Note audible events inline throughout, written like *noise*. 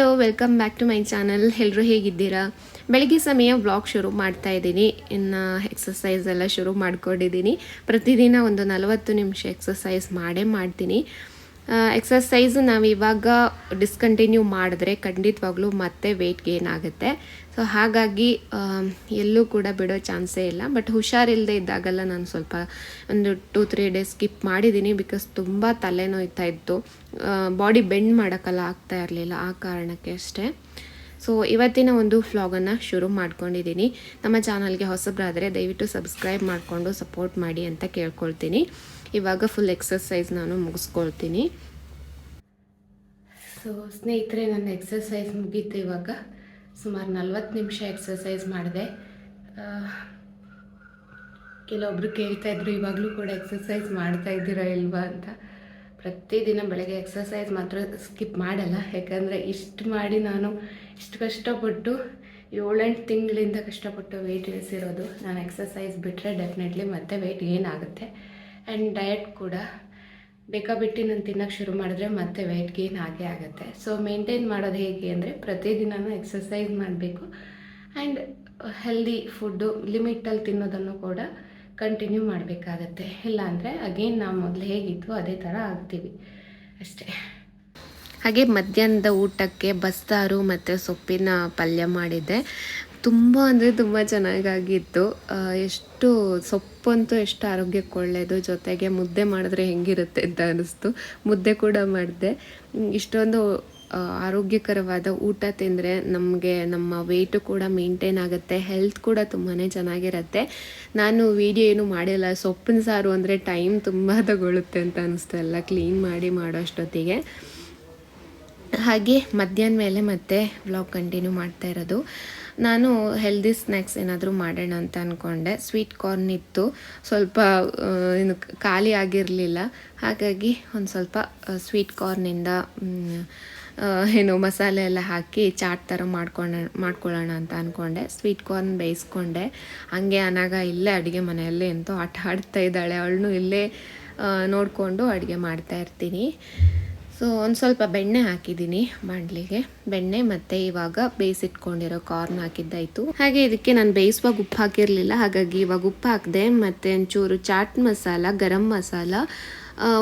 Hello welcome back to my channel ಎಲ್ಲರೂ ಹೇಗಿದ್ದೀರಾ? ಬೆಳಗ್ಗೆ ಸಮಯ ವ್ಲಾಗ್ ಶುರು ಮಾಡ್ತಾ ಇದ್ದೀನಿ. ಇನ್ನು ಎಕ್ಸಸೈಸ್ ಎಲ್ಲ ಶುರು ಮಾಡ್ಕೊಂಡಿದ್ದೀನಿ. ಪ್ರತಿದಿನ ಒಂದು ನಲವತ್ತು ನಿಮಿಷ ಎಕ್ಸಸೈಸ್ ಮಾಡೇ ಮಾಡ್ತೀನಿ. ಎಕ್ಸಸೈಸ್ ನಾವು ಇವಾಗ ಡಿಸ್ಕಂಟಿನ್ಯೂ ಮಾಡಿದ್ರೆ ಖಂಡಿತವಾಗ್ಲೂ ಮತ್ತೆ ವೆಯ್ಟ್ ಗೇನ್ ಆಗುತ್ತೆ. ಸೊ ಹಾಗಾಗಿ ಎಲ್ಲೂ ಕೂಡ ಬಿಡೋ ಚಾನ್ಸೇ ಇಲ್ಲ. ಬಟ್ ಹುಷಾರಿಲ್ಲದೆ ಇದ್ದಾಗೆಲ್ಲ ನಾನು ಸ್ವಲ್ಪ ಒಂದು ಟೂ ತ್ರೀ ಡೇಸ್ ಸ್ಕಿಪ್ ಮಾಡಿದ್ದೀನಿ ಬಿಕಾಸ್ ತುಂಬ ತಲೆನೋಯ್ತಾ ಇತ್ತು. ಬಾಡಿ ಬೆಂಡ್ ಮಾಡೋಕ್ಕಲ್ಲ ಆಗ್ತಾ ಇರಲಿಲ್ಲ ಆ ಕಾರಣಕ್ಕೆ ಅಷ್ಟೇ. ಸೊ ಇವತ್ತಿನ ಒಂದು ಫ್ಲಾಗನ್ನು ಶುರು ಮಾಡ್ಕೊಂಡಿದ್ದೀನಿ ನಮ್ಮ ಚಾನಲ್ಗೆ ಹೊಸಬ್ರಾದರೆ ದಯವಿಟ್ಟು ಸಬ್ಸ್ಕ್ರೈಬ್ ಮಾಡಿಕೊಂಡು ಸಪೋರ್ಟ್ ಮಾಡಿ ಅಂತ ಕೇಳ್ಕೊಳ್ತೀನಿ. ಇವಾಗ ಫುಲ್ ಎಕ್ಸಸೈಸ್ ನಾನು ಮುಗಿಸ್ಕೊಳ್ತೀನಿ. ಸೊ ಸ್ನೇಹಿತರೆ, ನನ್ನ ಎಕ್ಸಸೈಸ್ ಮುಗೀತು ಇವಾಗ. ಸುಮಾರು ನಲ್ವತ್ತು ನಿಮಿಷ ಎಕ್ಸಸೈಸ್ ಮಾಡಿದೆ. ಕೆಲವೊಬ್ರು ಕೇಳ್ತಾ ಇದ್ರು, ಇವಾಗಲೂ ಕೂಡ ಎಕ್ಸಸೈಸ್ ಮಾಡ್ತಾ ಇದ್ದೀರಾ ಇಲ್ವಾ? ಅಂತ. ಪ್ರತಿದಿನ ಬೆಳಗ್ಗೆ ಎಕ್ಸಸೈಸ್ ಮಾತ್ರ ಸ್ಕಿಪ್ ಮಾಡಲ್ಲ. ಯಾಕಂದರೆ ಇಷ್ಟು ಮಾಡಿ ನಾನು ಇಷ್ಟು ಕಷ್ಟಪಟ್ಟು ಏಳೆಂಟು ತಿಂಗಳಿಂದ ಕಷ್ಟಪಟ್ಟು ವೆಯ್ಟ್ ಇಳಿಸಿರೋದು. ನಾನು ಎಕ್ಸಸೈಸ್ ಬಿಟ್ಟರೆ ಡೆಫಿನೆಟ್ಲಿ ಮತ್ತೆ ವೆಯ್ಟ್ ಗೇನ್ ಆಗುತ್ತೆ ಆ್ಯಂಡ್ ಡಯಟ್ ಕೂಡ ಬೇಕಾಬಿಟ್ಟು ನಾನು ತಿನ್ನೋಕ್ಕೆ ಶುರು ಮಾಡಿದ್ರೆ ಮತ್ತೆ ವೆಯ್ಟ್ ಗೇನ್ ಆಗೇ ಆಗುತ್ತೆ. ಸೊ ಮೇಂಟೈನ್ ಮಾಡೋದು ಹೇಗೆ ಅಂದರೆ ಪ್ರತಿದಿನನೂ ಎಕ್ಸಸೈಸ್ ಮಾಡಬೇಕು. ಆ್ಯಂಡ್ ಹೆಲ್ದಿ ಫುಡ್ಡು ಲಿಮಿಟಲ್ಲಿ ತಿನ್ನೋದನ್ನು ಕೂಡ ಕಂಟಿನ್ಯೂ ಮಾಡಬೇಕಾಗತ್ತೆ. ಇಲ್ಲಾಂದರೆ ಅಗೇನ್ ನಾವು ಮೊದಲು ಹೇಗಿತ್ತು ಅದೇ ಥರ ಆಗ್ತೀವಿ. ಅಷ್ಟೇ. ಹಾಗೆ ಮಧ್ಯಾಹ್ನದ ಊಟಕ್ಕೆ ಬಸ್ಸಾರು ಮತ್ತು ಸೊಪ್ಪಿನ ಪಲ್ಯ ಮಾಡಿದ್ದೆ. ತುಂಬ ಅಂದರೆ ತುಂಬ ಚೆನ್ನಾಗಾಗಿತ್ತು. ಎಷ್ಟು ಎಷ್ಟು ಸೊಪ್ಪಂತೂ ಎಷ್ಟು ಆರೋಗ್ಯಕ್ಕೆ ಒಳ್ಳೆಯದು ಜೊತೆಗೆ ಮುದ್ದೆ ಮಾಡಿದ್ರೆ ಹೆಂಗಿರುತ್ತೆ ಅಂತ ಅನ್ನಿಸ್ತು ಮುದ್ದೆ ಕೂಡ ಮಾಡಿದೆ. ಇಷ್ಟೊಂದು ಆರೋಗ್ಯಕರವಾದ ಊಟ ತಿಂದರೆ ನಮಗೆ, ನಮ್ಮ ವೆಯ್ಟು ಕೂಡ ಮೇಂಟೈನ್ ಆಗುತ್ತೆ. ಹೆಲ್ತ್ ಕೂಡ ತುಂಬಾ ಚೆನ್ನಾಗಿರುತ್ತೆ. ನಾನು ವಿಡಿಯೋ ಏನು ಮಾಡಿಲ್ಲ. ಸೊಪ್ಪಿನ ಸಾರು ಅಂದರೆ ಟೈಮ್ ತುಂಬ ತಗೊಳ್ಳುತ್ತೆ ಅಂತ ಅನ್ನಿಸ್ತು ಎಲ್ಲ ಕ್ಲೀನ್ ಮಾಡಿ ಮಾಡೋ ಅಷ್ಟೊತ್ತಿಗೆ. ಹಾಗೆ ಮಧ್ಯಾಹ್ನ ಮೇಲೆ ಮತ್ತೆ ವ್ಲಾಗ್ ಕಂಟಿನ್ಯೂ ಮಾಡ್ತಾ ಇರೋದು. ನಾನು ಹೆಲ್ದಿ ಸ್ನ್ಯಾಕ್ಸ್ ಏನಾದರೂ ಮಾಡೋಣ ಅಂತ ಅಂದ್ಕೊಂಡೆ ಸ್ವೀಟ್ ಕಾರ್ನ್ ಇತ್ತು. ಸ್ವಲ್ಪ ಏನು ಖಾಲಿ ಆಗಿರಲಿಲ್ಲ. ಹಾಗಾಗಿ ಒಂದು ಸ್ವಲ್ಪ ಸ್ವೀಟ್ ಕಾರ್ನಿಂದ ಏನು ಮಸಾಲೆ ಎಲ್ಲ ಹಾಕಿ ಚಾಟ್ ಥರ ಮಾಡ್ಕೊಂಡ ಮಾಡ್ಕೊಳ್ಳೋಣ ಅಂತ ಅಂದ್ಕೊಂಡೆ ಸ್ವೀಟ್ ಕಾರ್ನ್ ಬೇಯಿಸ್ಕೊಂಡೆ. ಹಾಗೆ ಅನಾಗ ಇಲ್ಲೇ ಅಡುಗೆ ಮನೆಯಲ್ಲೇ ಎಂತೋ ಆಟ ಆಡ್ತಾ ಇದ್ದಾಳೆ. ಅವಳನ್ನು ಇಲ್ಲೇ ನೋಡಿಕೊಂಡು ಅಡುಗೆ ಮಾಡ್ತಾ ಇರ್ತೀನಿ. ಸೊ ಒಂದು ಸ್ವಲ್ಪ ಬೆಣ್ಣೆ ಹಾಕಿದ್ದೀನಿ ಬಾಣಲಿಗೆ. ಬೆಣ್ಣೆ ಮತ್ತು ಇವಾಗ ಬೇಯಿಸಿಟ್ಕೊಂಡಿರೋ ಕಾರ್ನ್ ಹಾಕಿದ್ದಾಯಿತು. ಹಾಗೆ ಇದಕ್ಕೆ ನಾನು ಬೇಯಿಸುವಾಗ ಉಪ್ಪು ಹಾಕಿರಲಿಲ್ಲ. ಹಾಗಾಗಿ ಇವಾಗ ಉಪ್ಪು ಹಾಕಿದೆ ಮತ್ತು ಒಂಚೂರು ಚಾಟ್ ಮಸಾಲ, ಗರಂ ಮಸಾಲ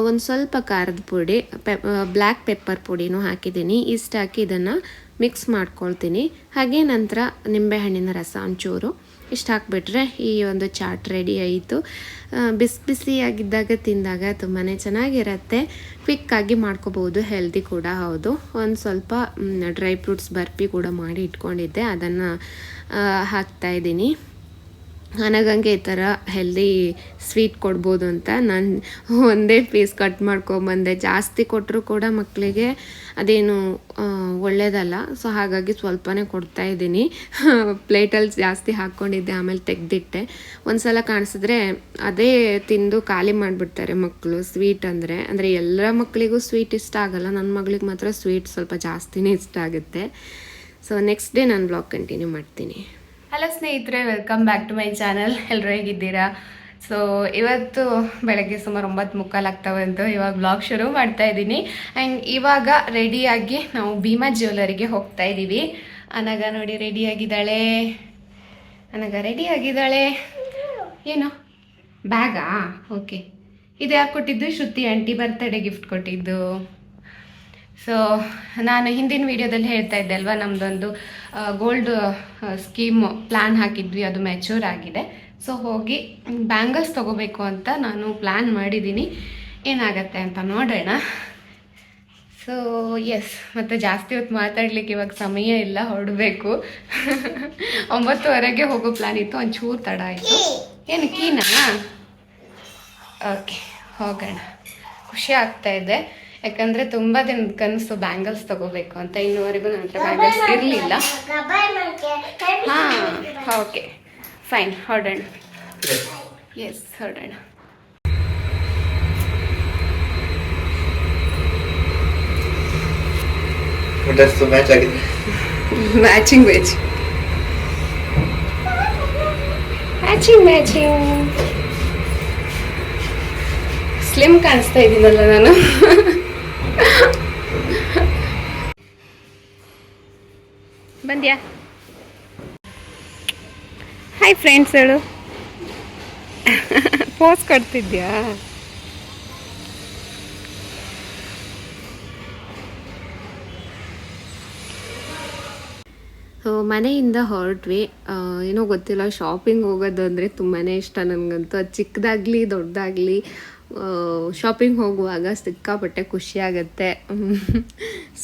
ಒಂದು ಸ್ವಲ್ಪ ಖಾರದ ಪುಡಿ, ಪೆ ಬ್ಲ್ಯಾಕ್ ಪೆಪ್ಪರ್ ಪುಡಿನೂ ಹಾಕಿದ್ದೀನಿ. ಇಷ್ಟು ಹಾಕಿ ಇದನ್ನು ಮಿಕ್ಸ್ ಮಾಡ್ಕೊಳ್ತೀನಿ. ಹಾಗೆ ನಂತರ ನಿಂಬೆಹಣ್ಣಿನ ರಸ ಒಂಚೂರು. ಇಷ್ಟು ಹಾಕಿಬಿಟ್ರೆ ಈ ಒಂದು ಚಾಟ್ ರೆಡಿ ಆಯಿತು. ಬಿಸಿ ಬಿಸಿಯಾಗಿದ್ದಾಗ ತಿಂದಾಗ ತುಂಬಾ ಚೆನ್ನಾಗಿರುತ್ತೆ. ಕ್ವಿಕ್ಕಾಗಿ ಮಾಡ್ಕೋಬೋದು ಹೆಲ್ದಿ ಕೂಡ ಹೌದು. ಒಂದು ಸ್ವಲ್ಪ ಡ್ರೈ ಫ್ರೂಟ್ಸ್ ಬರ್ಪಿ ಕೂಡ ಮಾಡಿ ಇಟ್ಕೊಂಡಿದ್ದೆ. ಅದನ್ನು ಹಾಕ್ತಾ ಇದ್ದೀನಿ. ನನಗಂಗೆ ಈ ಥರ ಹೆಲ್ದಿ ಸ್ವೀಟ್ ಕೊಡ್ಬೋದು ಅಂತ ನಾನು ಒಂದೇ ಪೀಸ್ ಕಟ್ ಮಾಡ್ಕೊಂಬಂದೆ. ಜಾಸ್ತಿ ಕೊಟ್ಟರು ಕೂಡ ಮಕ್ಕಳಿಗೆ ಅದೇನು ಒಳ್ಳೇದಲ್ಲ. ಸೊ ಹಾಗಾಗಿ ಸ್ವಲ್ಪನೇ ಕೊಡ್ತಾ ಇದ್ದೀನಿ. *laughs* ಪ್ಲೇಟಲ್ಲಿ ಜಾಸ್ತಿ ಹಾಕ್ಕೊಂಡಿದ್ದೆ, ಆಮೇಲೆ ತೆಗೆದಿಟ್ಟೆ. ಒಂದ್ಸಲ ಕಾಣಿಸಿದ್ರೆ ಅದೇ ತಿಂದು ಖಾಲಿ ಮಾಡಿಬಿಡ್ತಾರೆ ಮಕ್ಕಳು ಸ್ವೀಟ್ ಅಂದರೆ. ಅಂದರೆ ಎಲ್ಲ ಮಕ್ಕಳಿಗೂ ಸ್ವೀಟ್ ಇಷ್ಟ ಆಗಲ್ಲ. ನನ್ನ ಮಗಳಿಗೆ ಮಾತ್ರ ಸ್ವೀಟ್ ಸ್ವಲ್ಪ ಜಾಸ್ತಿನೇ ಇಷ್ಟ ಆಗುತ್ತೆ. ಸೊ ನೆಕ್ಸ್ಟ್ ಡೇ ನಾನು ಬ್ಲಾಗ್ ಕಂಟಿನ್ಯೂ ಮಾಡ್ತೀನಿ. ಹಲೋ ಸ್ನೇಹಿತರೆ welcome back to my channel ಎಲ್ಲರೂ ಹೇಗಿದ್ದೀರಾ? ಸೊ ಇವತ್ತು ಬೆಳಗ್ಗೆ ಸುಮಾರು ಒಂಬತ್ತು ಮುಕ್ಕಾಲು ಇವಾಗ ಬ್ಲಾಗ್ ಶುರು ಮಾಡ್ತಾ ಇದ್ದೀನಿ. ಆ್ಯಂಡ್ ಇವಾಗ ರೆಡಿಯಾಗಿ ನಾವು ಭೀಮಾ ಜ್ಯುವೆಲರಿಗೆ ಹೋಗ್ತಾ ಇದ್ದೀವಿ ಅನಗ ನೋಡಿ ರೆಡಿಯಾಗಿದ್ದಾಳೆ ಅನಗ ರೆಡಿಯಾಗಿದ್ದಾಳೆ ಏನು? ಬ್ಯಾಗಾ ಓಕೆ ಇದು ಯಾಕೆ ಕೊಟ್ಟಿದ್ದು? ಶ್ರುತಿ ಆಂಟಿ ಬರ್ತಡೇ ಗಿಫ್ಟ್ ಕೊಟ್ಟಿದ್ದು. ಸೊ ನಾನು ಹಿಂದಿನ ವಿಡಿಯೋದಲ್ಲಿ ಹೇಳ್ತಾ ಇದ್ದೆ ಅಲ್ವಾ ನಮ್ಮದೊಂದು ಗೋಲ್ಡ್ ಸ್ಕೀಮ್ ಪ್ಲ್ಯಾನ್ ಹಾಕಿದ್ವಿ, ಅದು ಮೆಚೂರ್ ಆಗಿದೆ. ಸೊ ಹೋಗಿ ಬ್ಯಾಂಗಲ್ಸ್ ತೊಗೋಬೇಕು ಅಂತ ನಾನು ಪ್ಲ್ಯಾನ್ ಮಾಡಿದ್ದೀನಿ ಏನಾಗತ್ತೆ ಅಂತ ನೋಡೋಣ. ಸೊ ಎಸ್ ಮತ್ತು ಜಾಸ್ತಿ ಹೊತ್ತು ಮಾತಾಡ್ಲಿಕ್ಕೆ ಇವಾಗ ಸಮಯ ಇಲ್ಲ, ಹೊರಡಬೇಕು. ಒಂಬತ್ತುವರೆಗೆ ಹೋಗೋ ಪ್ಲ್ಯಾನ್ ಇತ್ತು, ಒಂಚೂರು ತಡ ಆಯಿತು. ಏನು, ಕೀನಾ? ಓಕೆ ಹೋಗೋಣ. ಖುಷಿ ಆಗ್ತಾ ಇದೆ. ಯಾಕಂದರೆ ತುಂಬ ದಿನದ ಕನಸು ಬ್ಯಾಂಗಲ್ಸ್ ತಗೋಬೇಕು ಅಂತ ಇನ್ನುವರೆಗೂ ನನ್ನ ಹತ್ರ ಬ್ಯಾಂಗಲ್ಸ್ ಇರಲಿಲ್ಲ. ಹಾಂ ಓಕೆ. ಫೈನ್ ಹೊರಡೋಣ ಎಸ್ ಹೊರಡೋಣ matching veg matching matching slim ಕಾಣಿಸ್ತಾ ಇದ್ದೀನಲ್ಲ ನಾನು. ಸಂಧ್ಯಾ ಹಾಯ್ ಫ್ರೆಂಡ್ಸ್ ಹೇಳು. ಪೋಸ್ ಕೊಡ್ತಿದ್ಯಾ ಸೊ ಮನೆಯಿಂದ ಹೊರಟ್ವಿ. ಏನೋ ಗೊತ್ತಿಲ್ಲ ಶಾಪಿಂಗ್ ಹೋಗೋದು ಅಂದರೆ ತುಂಬಾ ಇಷ್ಟ ನನಗಂತೂ. ಅದು ಚಿಕ್ಕದಾಗಲಿ, ದೊಡ್ಡದಾಗಲಿ ಶಾಪಿಂಗ್ ಹೋಗುವಾಗ ಸಿಕ್ಕಾಪಟ್ಟೆ ಖುಷಿಯಾಗತ್ತೆ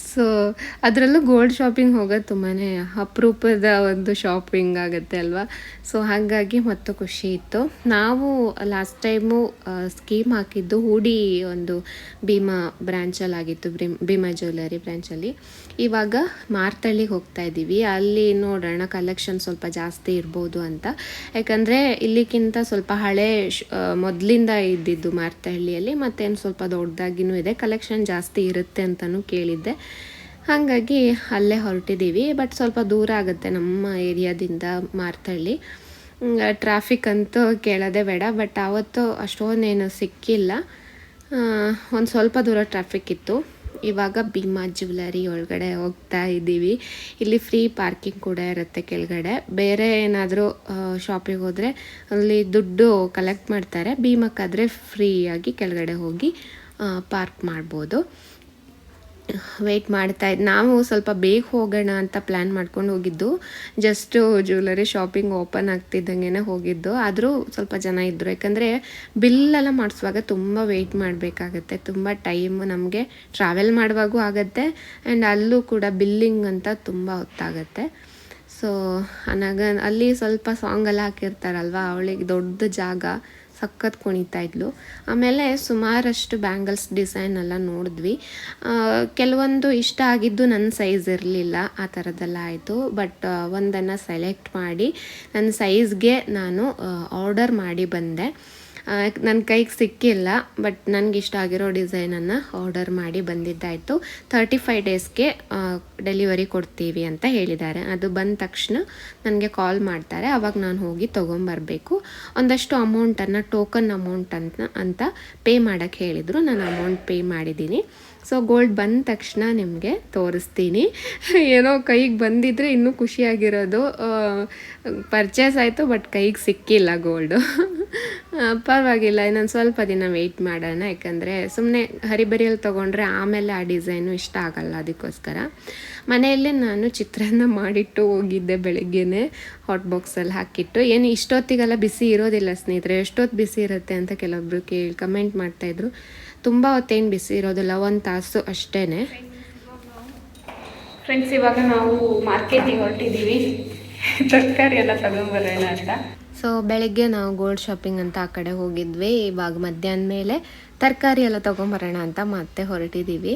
ಸೊ *laughs* ಅದರಲ್ಲೂ ಗೋಲ್ಡ್ ಶಾಪಿಂಗ್ ಹೋಗೋದು ತುಂಬಾ ಅಪರೂಪದ ಒಂದು ಶಾಪಿಂಗ್ ಆಗುತ್ತೆ ಅಲ್ವಾ? ಸೊ ಹಾಗಾಗಿ ಮತ್ತು ಖುಷಿ ಇತ್ತು. ನಾವು ಲಾಸ್ಟ್ ಟೈಮು ಸ್ಕೀಮ್ ಹಾಕಿದ್ದು ಹೂಡಿ ಒಂದು ಭೀಮಾ ಬ್ರ್ಯಾಂಚಲ್ಲಿ ಆಗಿತ್ತು, ಭೀಮಾ ಜ್ಯುವೆಲರಿ ಬ್ರ್ಯಾಂಚಲ್ಲಿ ಇವಾಗ ಮಾರ್ತಳ್ಳಿಗೆ ಹೋಗ್ತಾ ಇದ್ದೀವಿ ಅಲ್ಲಿ ನೋಡೋಣ ಕಲೆಕ್ಷನ್ ಸ್ವಲ್ಪ ಜಾಸ್ತಿ ಇರ್ಬೋದು ಅಂತ. ಯಾಕಂದರೆ ಇಲ್ಲಿಗಿಂತ ಸ್ವಲ್ಪ ಹಳೆ ಮೊದಲಿಂದ ಇದ್ದಿದ್ದು ಮಾರ್ತಹಳ್ಳಿಯಲ್ಲಿ, ಮತ್ತೇನು ಸ್ವಲ್ಪ ದೊಡ್ಡದಾಗಿನೂ ಇದೆ. ಕಲೆಕ್ಷನ್ ಜಾಸ್ತಿ ಇರುತ್ತೆ ಅಂತಲೂ ಕೇಳಿದ್ದೆ. ಹಾಗಾಗಿ ಅಲ್ಲೇ ಹೊರಟಿದ್ದೀವಿ ಬಟ್ ಸ್ವಲ್ಪ ದೂರ ಆಗುತ್ತೆ ನಮ್ಮ ಏರಿಯಾದಿಂದ ಮಾರ್ತಹಳ್ಳಿ. ಟ್ರಾಫಿಕ್ ಅಂತೂ ಕೇಳೋದೇ ಬೇಡ. ಬಟ್ ಆವತ್ತು ಅಷ್ಟೊಂದೇನು ಸಿಕ್ಕಿಲ್ಲ. ಒಂದು ಸ್ವಲ್ಪ ದೂರ ಟ್ರಾಫಿಕ್ ಇತ್ತು. ಇವಾಗ ಭೀಮಾ ಜ್ಯುವೆಲರಿ ಒಳಗಡೆ ಹೋಗ್ತಾ ಇದ್ದೀವಿ. ಇಲ್ಲಿ ಫ್ರೀ ಪಾರ್ಕಿಂಗ್ ಕೂಡ ಇರುತ್ತೆ ಕೆಳಗಡೆ. ಬೇರೆ ಏನಾದರೂ ಶಾಪಿಗೆ ಹೋದರೆ ಅಲ್ಲಿ ದುಡ್ಡು ಕಲೆಕ್ಟ್ ಮಾಡ್ತಾರೆ. ಭೀಮಕ್ಕಾದರೆ ಫ್ರೀಯಾಗಿ ಕೆಳಗಡೆ ಹೋಗಿ ಪಾರ್ಕ್ ಮಾಡ್ಬೋದು. ವೆಯ್ಟ್ ಮಾಡ್ತಾ ಇದ್ದು ನಾವು ಸ್ವಲ್ಪ ಬೇಗ ಹೋಗೋಣ ಅಂತ ಪ್ಲ್ಯಾನ್ ಮಾಡ್ಕೊಂಡು ಹೋಗಿದ್ದು. ಜಸ್ಟು ಜ್ಯುವೆಲರಿ ಶಾಪಿಂಗ್ ಓಪನ್ ಆಗ್ತಿದ್ದಂಗೆ ಹೋಗಿದ್ದು. ಆದರೂ ಸ್ವಲ್ಪ ಜನ ಇದ್ದರು ಯಾಕಂದರೆ ಬಿಲ್ಲೆಲ್ಲ ಮಾಡಿಸುವಾಗ ತುಂಬ ವೆಯ್ಟ್ ಮಾಡಬೇಕಾಗತ್ತೆ. ತುಂಬ ಟೈಮ್ ನಮಗೆ ಟ್ರಾವೆಲ್ ಮಾಡುವಾಗೂ ಆಗುತ್ತೆ. ಆ್ಯಂಡ್ ಅಲ್ಲೂ ಕೂಡ ಬಿಲ್ಲಿಂಗ್ ಅಂತ ತುಂಬ ಹೊತ್ತಾಗತ್ತೆ. ಸೊ ಅನಾಗ, ಅಲ್ಲಿ ಸ್ವಲ್ಪ ಸಾಂಗ್ ಎಲ್ಲ ಹಾಕಿರ್ತಾರಲ್ವ, ಅವಳಿಗೆ ದೊಡ್ಡ ಜಾಗ. ಸಖತ್ ಕುಣಿತಾ ಇದ್ಲು. ಆಮೇಲೆ ಸುಮಾರಷ್ಟು ಬ್ಯಾಂಗಲ್ಸ್ ಡಿಸೈನ್ ಎಲ್ಲ ನೋಡಿದ್ವಿ. ಕೆಲವೊಂದು ಇಷ್ಟ ಆಗಿದ್ದು ನನ್ನ ಸೈಜ್ ಇರಲಿಲ್ಲ, ಆ ಥರದ್ದೆಲ್ಲ ಆಯಿತು. ಬಟ್ ಒಂದನ್ನು ಸೆಲೆಕ್ಟ್ ಮಾಡಿ ನನ್ನ ಸೈಜ್ಗೆ ನಾನು ಆರ್ಡರ್ ಮಾಡಿ ಬಂದೆ. ನನ್ನ ಕೈಗೆ ಸಿಕ್ಕಿಲ್ಲ ಬಟ್ ನನಗೆ ಇಷ್ಟ ಆಗಿರೋ ಡಿಸೈನನ್ನು ಆರ್ಡರ್ ಮಾಡಿ ಬಂದಿದ್ದಾಯಿತು. ತರ್ಟಿ ಫೈವ್ ಡೇಸ್ಗೆ ಡೆಲಿವರಿ ಕೊಡ್ತೀವಿ ಅಂತ ಹೇಳಿದ್ದಾರೆ. ಅದು ಬಂದ ತಕ್ಷಣ ನನಗೆ ಕಾಲ್ ಮಾಡ್ತಾರೆ. ಅವಾಗ ನಾನು ಹೋಗಿ ತೊಗೊಂಬರಬೇಕು. ಒಂದಷ್ಟು ಅಮೌಂಟನ್ನು ಟೋಕನ್ ಅಮೌಂಟ್ ಅಂತ ಪೇ ಮಾಡೋಕ್ಕೆ ಹೇಳಿದರು. ನಾನು ಅಮೌಂಟ್ ಪೇ ಮಾಡಿದ್ದೀನಿ. ಸೊ ಗೋಲ್ಡ್ ಬಂದ ತಕ್ಷಣ ನಿಮಗೆ ತೋರಿಸ್ತೀನಿ. ಏನೋ ಕೈಗೆ ಬಂದಿದ್ದರೆ ಇನ್ನೂ ಖುಷಿಯಾಗಿರೋದು ಪರ್ಚೇಸ್ ಆಯಿತು ಬಟ್ ಕೈಗೆ ಸಿಕ್ಕಿಲ್ಲ ಗೋಲ್ಡು ಪರವಾಗಿಲ್ಲ, ಇನ್ನೊಂದು ಸ್ವಲ್ಪ ದಿನ ವೆಯ್ಟ್ ಮಾಡೋಣ. ಯಾಕಂದರೆ ಸುಮ್ಮನೆ ಹರಿಬರಿಯಲ್ಲಿ ತೊಗೊಂಡ್ರೆ ಆಮೇಲೆ ಆ ಡಿಸೈನು ಇಷ್ಟ ಆಗಲ್ಲ ಅದಕ್ಕೋಸ್ಕರ. ಮನೆಯಲ್ಲೇ ನಾನು ಚಿತ್ರಾನ್ನ ಮಾಡಿಟ್ಟು ಹೋಗಿದ್ದೆ ಬೆಳಗ್ಗೆನೆ. ಹಾಟ್ ಬಾಕ್ಸಲ್ಲಿ ಹಾಕಿಟ್ಟು. ಏನು ಇಷ್ಟೊತ್ತಿಗೆಲ್ಲ ಬಿಸಿ ಇರೋದಿಲ್ಲ ಸ್ನೇಹಿತರೆ. ಎಷ್ಟೊತ್ತು ಬಿಸಿ ಇರುತ್ತೆ ಅಂತ ಕೆಲವೊಬ್ರು ಕೇಳಿ ಕಮೆಂಟ್ ಮಾಡ್ತಾಯಿದ್ರು ತುಂಬ ಹೊತ್ತೇನು ಬಿಸಿ ಇರೋದಿಲ್ಲ ಒಂದು ತಾಸು ಅಷ್ಟೇ ಫ್ರೆಂಡ್ಸ್ ಇವಾಗ ನಾವು ಮಾರ್ಕೆಟಿಗೆ ಹೊರಟಿದ್ದೀವಿ ತರಕಾರಿ ಎಲ್ಲ ತಗೊಂಬರೋಣ ಅಂತ. ಸೊ ಬೆಳಗ್ಗೆ ನಾವು ಗೋಲ್ಡ್ ಶಾಪಿಂಗ್ ಅಂತ ಆ ಕಡೆ ಹೋಗಿದ್ವಿ. ಇವಾಗ ಮಧ್ಯಾಹ್ನ ಮೇಲೆ ತರಕಾರಿ ಎಲ್ಲ ತೊಗೊಂಬರೋಣ ಅಂತ ಮತ್ತೆ ಹೊರಟಿದ್ದೀವಿ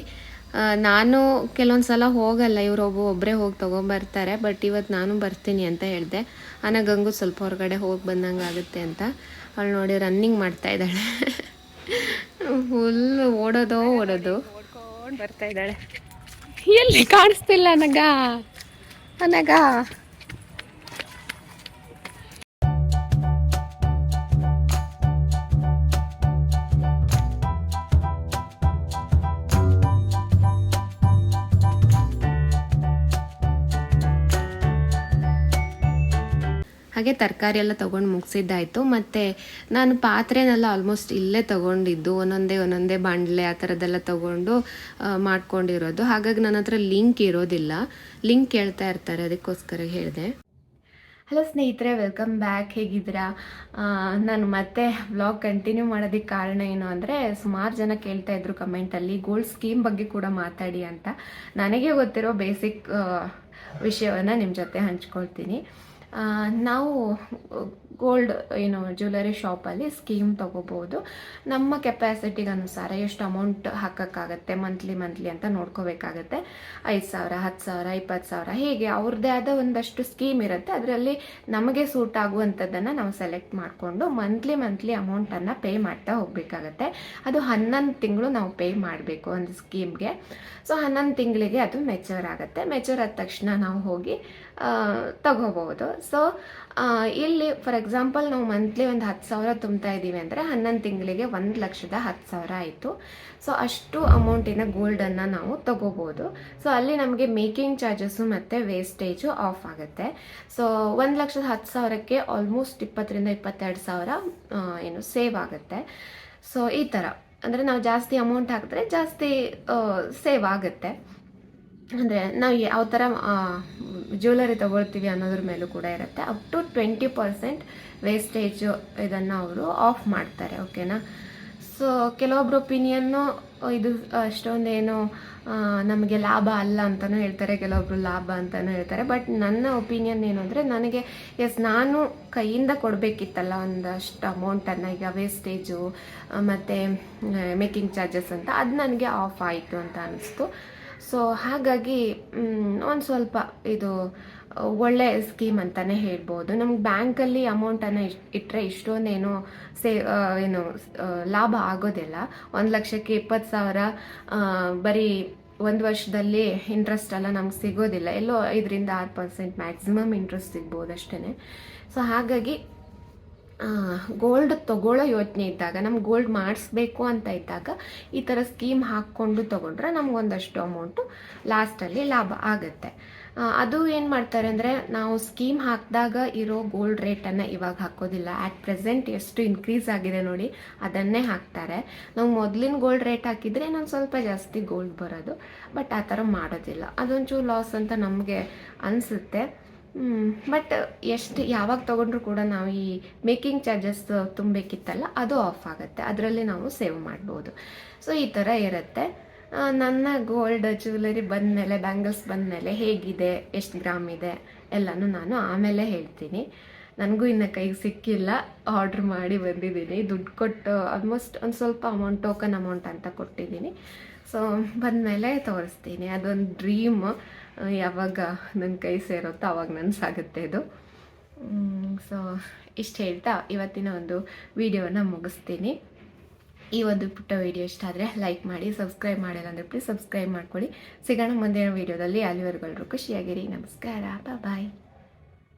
ನಾನು ಕೆಲವೊಂದು ಸಲ ಹೋಗಲ್ಲ ಇವ್ರು ಒಬ್ಬ ಒಬ್ಬರೇ ಹೋಗಿ ತೊಗೊಂಬರ್ತಾರೆ ಬಟ್ ಇವತ್ತು ನಾನು ಬರ್ತೀನಿ ಅಂತ ಹೇಳಿದೆ. ಆನ ಗಂಗು ಸ್ವಲ್ಪ ಹೊರಗಡೆ ಹೋಗಿ ಬಂದಂಗೆ ಆಗುತ್ತೆ ಅಂತ. ಅವಳು ನೋಡಿ ರನ್ನಿಂಗ್ ಮಾಡ್ತಾ ಇದ್ದಾಳೆ. *laughs* ಫುಲ್ ಓಡೋದೋ ಓಡೋದು. ಬರ್ತಾ ಇದ್ದಾಳೆ. ಎಲ್ಲಿ ಕಾಣಿಸ್ತಿಲ್ಲ ನಗ? ಅನಗ ಹಾಗೆ ತರಕಾರಿ ಎಲ್ಲ ತೊಗೊಂಡು ಮುಗಿಸಿದ್ದಾಯಿತು. ಮತ್ತು ನಾನು ಪಾತ್ರೆನೆಲ್ಲ ಆಲ್ಮೋಸ್ಟ್ ಇಲ್ಲೇ ತೊಗೊಂಡಿದ್ದು. ಒಂದೊಂದೇ ಒಂದೊಂದೇ ಬಾಂಡ್ಲೆ ಆ ಥರದ್ದೆಲ್ಲ ತೊಗೊಂಡು ಮಾಡ್ಕೊಂಡಿರೋದು. ಹಾಗಾಗಿ ನನ್ನ ಹತ್ರ ಲಿಂಕ್ ಇರೋದಿಲ್ಲ. ಲಿಂಕ್ ಕೇಳ್ತಾ ಇರ್ತಾರೆ, ಅದಕ್ಕೋಸ್ಕರ ಹೇಳಿದೆ. ಹಲೋ ಸ್ನೇಹಿತರೆ, ವೆಲ್ಕಮ್ ಬ್ಯಾಕ್. ಹೇಗಿದ್ದೀರಾ? ನಾನು ಮತ್ತೆ ವ್ಲಾಗ್ ಕಂಟಿನ್ಯೂ ಮಾಡೋದಕ್ಕೆ ಕಾರಣ ಏನು ಅಂದರೆ, ಸುಮಾರು ಜನ ಕೇಳ್ತಾ ಇದ್ರು ಕಮೆಂಟಲ್ಲಿ ಗೋಲ್ಡ್ ಸ್ಕೀಮ್ ಬಗ್ಗೆ ಕೂಡ ಮಾತಾಡಿ ಅಂತ. ನನಗೆ ಗೊತ್ತಿರೋ ಬೇಸಿಕ್ ವಿಷಯವನ್ನು ನಿಮ್ಮ ಜೊತೆ ಹಂಚ್ಕೊಳ್ತೀನಿ. ನಾವು ಗೋಲ್ಡ್ ಏನು ಜ್ಯುವೆಲರಿ ಶಾಪಲ್ಲಿ ಸ್ಕೀಮ್ ತೊಗೋಬೋದು. ನಮ್ಮ ಕೆಪಾಸಿಟಿಗೆ ಅನುಸಾರ ಎಷ್ಟು ಅಮೌಂಟ್ ಹಾಕೋಕ್ಕಾಗತ್ತೆ ಮಂತ್ಲಿ ಮಂತ್ಲಿ ಅಂತ ನೋಡ್ಕೋಬೇಕಾಗತ್ತೆ. ಐದು ಸಾವಿರ, ಹತ್ತು ಸಾವಿರ, ಇಪ್ಪತ್ತು ಸಾವಿರ, ಹೀಗೆ ಅವ್ರದ್ದೇ ಆದ ಒಂದಷ್ಟು ಸ್ಕೀಮ್ ಇರುತ್ತೆ. ಅದರಲ್ಲಿ ನಮಗೆ ಸೂಟ್ ಆಗುವಂಥದ್ದನ್ನು ನಾವು ಸೆಲೆಕ್ಟ್ ಮಾಡಿಕೊಂಡು ಮಂತ್ಲಿ ಮಂತ್ಲಿ ಅಮೌಂಟನ್ನು ಪೇ ಮಾಡ್ತಾ ಹೋಗಬೇಕಾಗತ್ತೆ. ಅದು ಹನ್ನೊಂದು ತಿಂಗಳು ನಾವು ಪೇ ಮಾಡಬೇಕು ಒಂದು ಸ್ಕೀಮ್ಗೆ ಸೊ ಹನ್ನೊಂದು ತಿಂಗಳಿಗೆ ಅದು ಮೆಚೂರ್ ಆಗುತ್ತೆ. ಮೆಚೂರ್ ಆದ ತಕ್ಷಣ ನಾವು ಹೋಗಿ ತಗೋಬಹುದು ಸೊ ಇಲ್ಲಿ ಫಾರ್ ಎಕ್ಸಾಂಪಲ್ ನಾವು ಮಂತ್ಲಿ ಒಂದು ಹತ್ತು ಸಾವಿರ ತುಂಬ್ತಾ ಇದ್ದೀವಿ ಅಂದರೆ ಹನ್ನೊಂದು ತಿಂಗಳಿಗೆ ಒಂದು ಲಕ್ಷದ ಹತ್ತು ಸಾವಿರ ಆಯಿತು. ಸೊ ಅಷ್ಟು ಅಮೌಂಟಿನ ಗೋಲ್ಡನ್ನು ನಾವು ತಗೋಬೋದು. ಸೊ ಅಲ್ಲಿ ನಮಗೆ ಮೇಕಿಂಗ್ ಚಾರ್ಜಸ್ಸು ಮತ್ತು ವೇಸ್ಟೇಜು ಆಫ್ ಆಗುತ್ತೆ. ಸೊ ಒಂದು ಲಕ್ಷದ ಹತ್ತು ಸಾವಿರಕ್ಕೆ ಆಲ್ಮೋಸ್ಟ್ ಇಪ್ಪತ್ತರಿಂದ ಇಪ್ಪತ್ತೆರಡು ಸಾವಿರ ಏನು ಸೇವ್ ಆಗುತ್ತೆ. ಸೊ ಈ ಥರ ಅಂದರೆ ನಾವು ಜಾಸ್ತಿ ಅಮೌಂಟ್ ಹಾಕಿದ್ರೆ ಜಾಸ್ತಿ ಸೇವ್ ಆಗುತ್ತೆ. ಅಂದರೆ ನಾವು ಯಾವ ಥರ ಜ್ಯುವೆಲರಿ ತೊಗೊಳ್ತೀವಿ ಅನ್ನೋದ್ರ ಮೇಲೂ ಕೂಡ ಇರುತ್ತೆ. Up to twenty percent wastage ಇದನ್ನು ಅವರು ಆಫ್ ಮಾಡ್ತಾರೆ ಓಕೆನಾ ಸೊ ಕೆಲವೊಬ್ರು ಒಪಿನಿಯನ್ನು ಇದು ಅಷ್ಟೊಂದೇನು ನಮಗೆ ಲಾಭ ಅಲ್ಲ ಅಂತಲೂ ಹೇಳ್ತಾರೆ, ಕೆಲವೊಬ್ರು ಲಾಭ ಅಂತಲೂ ಹೇಳ್ತಾರೆ. ಬಟ್ ನನ್ನ ಒಪಿನಿಯನ್ ಏನು ಅಂದರೆ, ನನಗೆ ಎಸ್ ನಾನು ಕೈಯಿಂದ ಕೊಡಬೇಕಿತ್ತಲ್ಲ ಒಂದಷ್ಟು ಅಮೌಂಟನ್ನು ಈಗ ವೇಸ್ಟೇಜು ಮತ್ತು ಮೇಕಿಂಗ್ ಚಾರ್ಜಸ್ ಅಂತ, ಅದು ನನಗೆ ಆಫ್ ಆಯಿತು ಅಂತ ಅನಿಸ್ತು. ಸೊ ಹಾಗಾಗಿ ಒಂದು ಸ್ವಲ್ಪ ಇದು, ಒಳ್ಳೆ ಸ್ಕೀಮ್ ಅಂತಲೇ ಹೇಳ್ಬೋದು. ನಮ್ಗೆ ಬ್ಯಾಂಕಲ್ಲಿ ಅಮೌಂಟನ್ನು ಇಟ್ ಇಟ್ಟರೆ ಇಷ್ಟೊಂದೇನು ಸೇ ಏನು ಲಾಭ ಆಗೋದಿಲ್ಲ. ಒಂದು ಲಕ್ಷಕ್ಕೆ ಇಪ್ಪತ್ತು ಸಾವಿರ ಬರೀ ಒಂದು ವರ್ಷದಲ್ಲಿ ಇಂಟ್ರೆಸ್ಟ್ ಎಲ್ಲ ನಮ್ಗೆ ಸಿಗೋದಿಲ್ಲ. ಎಲ್ಲೋ ಐದರಿಂದ ಆರು ಪರ್ಸೆಂಟ್ ಮ್ಯಾಕ್ಸಿಮಮ್ ಇಂಟ್ರೆಸ್ಟ್ ಸಿಗ್ಬೋದು ಅಷ್ಟೇ ಸೊ ಹಾಗಾಗಿ ಗೋಲ್ಡ್ ತಗೊಳ್ಳೋ ಯೋಚನೆ ಇದ್ದಾಗ, ನಮ್ಗೆ ಗೋಲ್ಡ್ ಮಾಡಿಸ್ಬೇಕು ಅಂತ ಇದ್ದಾಗ ಈ ಥರ ಸ್ಕೀಮ್ ಹಾಕ್ಕೊಂಡು ತೊಗೊಂಡ್ರೆ ನಮಗೊಂದಷ್ಟು ಅಮೌಂಟು ಲಾಸ್ಟಲ್ಲಿ ಲಾಭ ಆಗುತ್ತೆ. ಅದು ಏನು ಮಾಡ್ತಾರೆ ಅಂದರೆ ನಾವು ಸ್ಕೀಮ್ ಹಾಕಿದಾಗ ಇರೋ ಗೋಲ್ಡ್ ರೇಟನ್ನು ಇವಾಗ ಹಾಕೋದಿಲ್ಲ. ಆ್ಯಟ್ ಪ್ರೆಸೆಂಟ್ ಎಷ್ಟು ಇನ್ಕ್ರೀಸ್ ಆಗಿದೆ ನೋಡಿ, ಅದನ್ನೇ ಹಾಕ್ತಾರೆ. ನಾವು ಮೊದಲಿನ ಗೋಲ್ಡ್ ರೇಟ್ ಹಾಕಿದರೆ ನಾವು ಸ್ವಲ್ಪ ಜಾಸ್ತಿ ಗೋಲ್ಡ್ ಬರೋದು ಬಟ್ ಆ ಥರ ಮಾಡೋದಿಲ್ಲ. ಅದೊಂಚೂರು ಲಾಸ್ ಅಂತ ನಮಗೆ ಅನಿಸುತ್ತೆ. ಬಟ್ ಎಷ್ಟು, ಯಾವಾಗ ತೊಗೊಂಡ್ರು ಕೂಡ ನಾವು ಈ ಮೇಕಿಂಗ್ ಚಾರ್ಜಸ್ ತುಂಬಬೇಕಿತ್ತಲ್ಲ, ಅದು ಆಫ್ ಆಗುತ್ತೆ. ಅದರಲ್ಲಿ ನಾವು ಸೇವ್ ಮಾಡ್ಬೋದು. ಸೊ ಈ ಥರ ಇರುತ್ತೆ. ನನ್ನ ಗೋಲ್ಡ್ ಜ್ಯುವೆಲರಿ ಬಂದಮೇಲೆ ಬ್ಯಾಂಗಲ್ಸ್ ಬಂದಮೇಲೆ ಹೇಗಿದೆ, ಎಷ್ಟು ಗ್ರಾಮ್ ಇದೆ, ಎಲ್ಲನೂ ನಾನು ಆಮೇಲೆ ಹೇಳ್ತೀನಿ. ನನಗೂ ಇನ್ನು ಕೈಗೆ ಸಿಕ್ಕಿಲ್ಲ ಆರ್ಡ್ರ್ ಮಾಡಿ ಬಂದಿದ್ದೀನಿ. ದುಡ್ಡು ಕೊಟ್ಟು ಆಲ್ಮೋಸ್ಟ್ ಒಂದು ಸ್ವಲ್ಪ ಅಮೌಂಟ್ ಟೋಕನ್ ಅಮೌಂಟ್ ಅಂತ ಕೊಟ್ಟಿದ್ದೀನಿ. ಸೊ ಬಂದಮೇಲೆ ತೋರಿಸ್ತೀನಿ. ಅದೊಂದು ಡ್ರೀಮ್ ಯಾವಾಗ ನನ್ನ ಕೈ ಸೇರುತ್ತೋ ಅವಾಗ ನನಸಾಗುತ್ತೆ ಇದು. ಸೊ ಇಷ್ಟು ಹೇಳ್ತಾ ಇವತ್ತಿನ ಒಂದು ವಿಡಿಯೋನ ಮುಗಿಸ್ತೀನಿ. ಈ ಒಂದು ಪುಟ್ಟ ವಿಡಿಯೋ ಇಷ್ಟ ಆದರೆ ಲೈಕ್ ಮಾಡಿ ಸಬ್ಸ್ಕ್ರೈಬ್ ಮಾಡಿಲ್ಲ ಅಂದರೆ ಪ್ಲೀಸ್ ಸಬ್ಸ್ಕ್ರೈಬ್ ಮಾಡ್ಕೊಳ್ಳಿ. ಸಿಗೋಣ ಮುಂದಿನ ವಿಡಿಯೋದಲ್ಲಿ. ಅಲ್ಲಿವರೆಗೂ ಖುಷಿಯಾಗಿರಿ. ನಮಸ್ಕಾರ. ಬಾಯ್